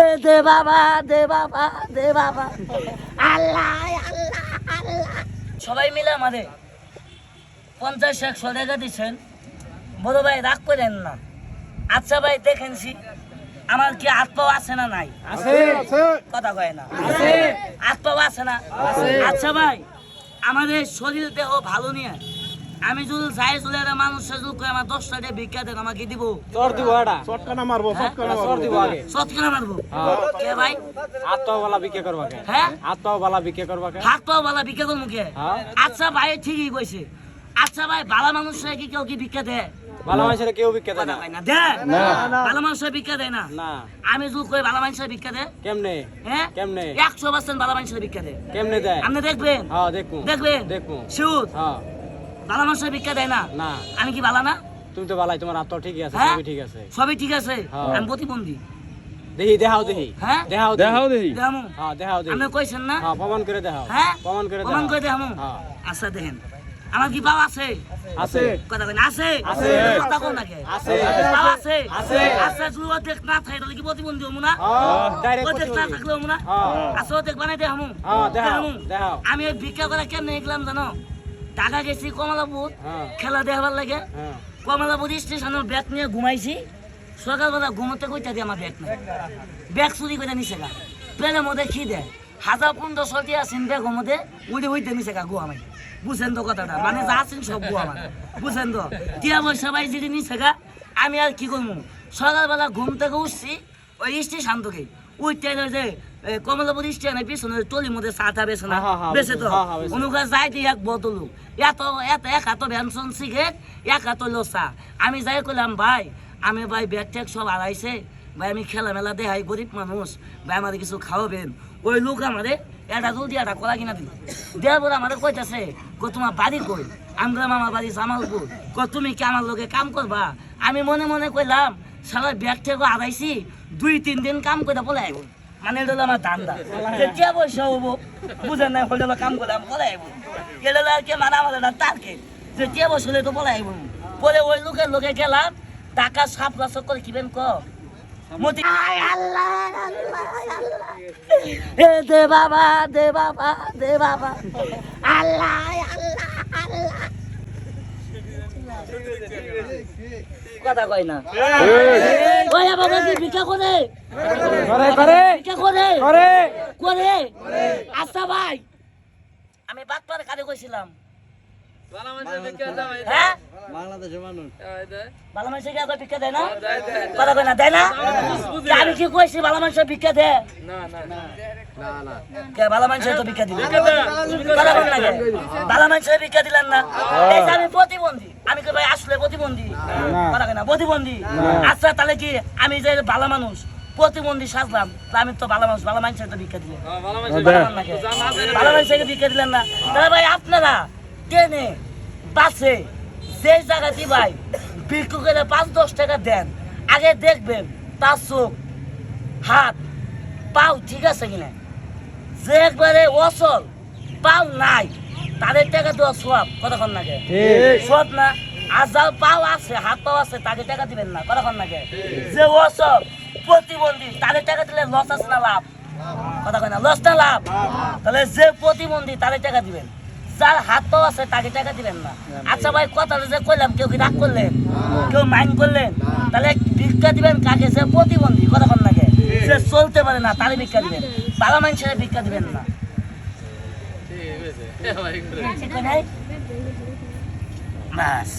এ দে বাবা দে বাবা দে বাবা। আল্লাহ আল্লাহ আল্লাহ সবাই মিলে আমাদের পঞ্চাশ একশো টাকা দিচ্ছেন। বড় ভাই রাগ করেন না। আচ্ছা ভাই দেখেনছি আমার কি হাত পাও আছে না নাই? কথা কয় না। পাও আছে না? আচ্ছা ভাই আমাদের শরীর দেহ ভালো নিয়ে আমি যদি যাই চলে মানুষ যদি কয় আমার দশটা দিয়ে ভিক্ষা দেন আমাকে দিব। চর দিব এটা চটকানা মারবো চটকানা চর দিব আগে। সৎকানা মারবো? হ্যাঁ। কে ভাই? হাত পাও করবা কে? হ্যাঁ? হাত পাও করবা কে? হাত পাও বালা ভিক্ষা করব কে? হ্যাঁ। আচ্ছা ভাই ঠিকই কইছে। আচ্ছা ভাই ভালো মানুষরা কি কেউ কি ভিক্ষা দেয়? ভালো মানুষের কেউ বিক্রি দেয় না। দেয়। না। ভালো মানুষরা ভিক্ষা দেয় না? না। আমি যদি কই ভালো মানুষরা ভিক্ষা দেয়? কেমনে? হ্যাঁ? কেমনে? একশো পার্সেন্ট ভালো মানুষরা ভিক্ষা দেয়। কেমনে দেয়? আপনি দেখবেন? হ্যাঁ দেখব। দেখবেন? দেখব। শিউর হ্যাঁ। ভালো মানুষরা ভিক্ষা দেয় না? না। আমি কি ভালো না? তুমি তো বালাই তোমার ঠিকই আছে হ্যাঁ? সবই ঠিক আছে। সবই ঠিক আছে? হ্যাঁ। আমি প্রতিবন্ধী। দেখি দেখাও দেখি হ্যাঁ? দেখাও দেখাও দেখি দেখামু হ্যাঁ দেখাও দেখি আপনি কইছেন না? হ্যাঁ প্রমাণ করে দেখাও হ্যাঁ? প্রমাণ করে প্রমাণ করে দেখামু হ্যাঁ। আচ্ছা দেখেন। আমার কি পাও আছে? আছে। কথা কই আছে? আছে। কথা কোন নাকি আছে। পাও আছে? আছে। আচ্ছা যদি অর্ধেক না থাকে তাহলে কি প্রতিবন্ধী হব না? হ্যাঁ ডাইরেক্ট অর্ধেক না থাকলে হব না? হ্যাঁ। আচ্ছা অর্ধেক বানাই দেখামু হ্যাঁ দেখাও। দেখাও আমি ভিক্ষা করে কেমনে গেলাম জানো? টাকা গেছি কমলাপুর। হ্যাঁ। খেলা দেখাবার লাগে। হ্যাঁ। কমলাপুর স্টেশনের ব্যাগ নিয়ে ঘুমাইছি। সকালবেলা ঘুমোতে কইতা দিয়ে আমার ব্যাগ নাই। ব্যাগ চুরি করে নিছে গা। প্লেনের মধ্যে কি দেয়? হাজার পনেরোশো টিয়া আছেন ব্যাগের মধ্যে উঠে উঠতে নিছে গা গুয়া মাই বুঝেন তো কথাটা। মানে যা আছেন সব গুয়া মানে বুঝেন তো? টিয়া পয়সা পাই যদি নিছে গা আমি আর কি করব সকালবেলা ঘুম থেকে উঠছি ওই স্টেশন থেকে। উঠতে যে কমলাপুর স্টেশনের পিছনে টলির মধ্যে টা বেছে না। বেছে তো। অনুকা যাই দিয়ে এক বোতল এত এত এক হাত ভ্যানসন সিগারেট এক হাত লোসা আমি যাই কইলাম ভাই আমি ভাই ব্যাগ ট্যাগ সব হারাইছে ভাই আমি খেলা মেলা দেখাই গরিব মানুষ। ভাই আমাদের কিছু খাওয়াবেন। ওই লোক আমারে এটা জলদি একটা কলা কিনা দিল। দেওয়ার পরে আমাদের কইতাছে কো তোমার বাড়ি কই? আমরা মামা বাড়ি জামালপুর। কো তুমি কি আমার লোকে কাম করবা? আমি মনে মনে কইলাম সারা ব্যাগ ট্যাগও হারাইছি দুই তিন দিন কাম করে বলে আইব মানে এটা হলো আমার ধান্দা কেতিয়া পয়সা হব বুঝেন না হলে কাম করলাম বলে আইব হলো আর কি মানে আমাদের একটা টার্গেট যে কে বসলে তো বলে আইব পরে ওই লোকের লোকে গেলাম টাকা সাপ লাস করে কিবেন ক মতি এ দে বাবা দে বাবা দে বাবা। আল্লাহ আল্লাহ আল্লাহ। কথা কয় না। ওই বাবা কি ভিক্ষা করে। করে করে। ভিক্ষা করে। করে। করে। আচ্ছা ভাই আমি বাটপার কাজে কইছিলাম। হ্যাঁ? কি ভিক্ষা কথা কয় না দেয় আমি কি কইছি ভালো মানুষের ভিক্ষা দেয়? ভালো মানুষের তো ভিক্ষা দিল কথা কয় না ভালো মানুষের ভিক্ষা দিলেন না। আমি প্রতিবন্ধী আমি কি ভাই আসলে প্রতিবন্ধী। প্রতিবন্ধী। আচ্ছা তাহলে কি আমি যে ভালো মানুষ প্রতিবন্ধী সাজলাম আমি তো ভালো মানুষ ভালো মানুষের তো ভিক্ষা দিলেন ভালো নাকি? ভিক্ষা দিলেন না। তাহলে ভাই আপনারা ট্রেনে বাসে যে জায়গাতে ভাই বিক্রি পাঁচ দশ টাকা দেন আগে দেখবেন তার চোখ হাত পাও ঠিক আছে কিনা? যে একবারে অসল পাও নাই তাদের টাকা দেওয়া সব কতক্ষণ নাকি? সব না? যার পাও আছে হাত পাও আছে তাদের টাকা দিবেন না কতক্ষণ নাকি? যে অসল প্রতিবন্ধী তাদের টাকা দিলে লস আছে না লাভ? কথা কয় না লস না লাভ? তাহলে যে প্রতিবন্ধী তাদের টাকা দিবেন। যার হাত পাও আছে তাকে টাকা দিবেন না। আচ্ছা ভাই কথাটা যে কইলাম কেউ কি রাগ করলেন? কেউ মাইন্ড করলেন? তাহলে ভিক্ষা দিবেন কাকে? সে প্রতিবন্ধী কতক্ষণ লাগে সে চলতে পারে না তারে ভিক্ষা দিবেন। ভালো মানুষের ভিক্ষা দিবেন না। ঠিক আছে। নাই? বাস।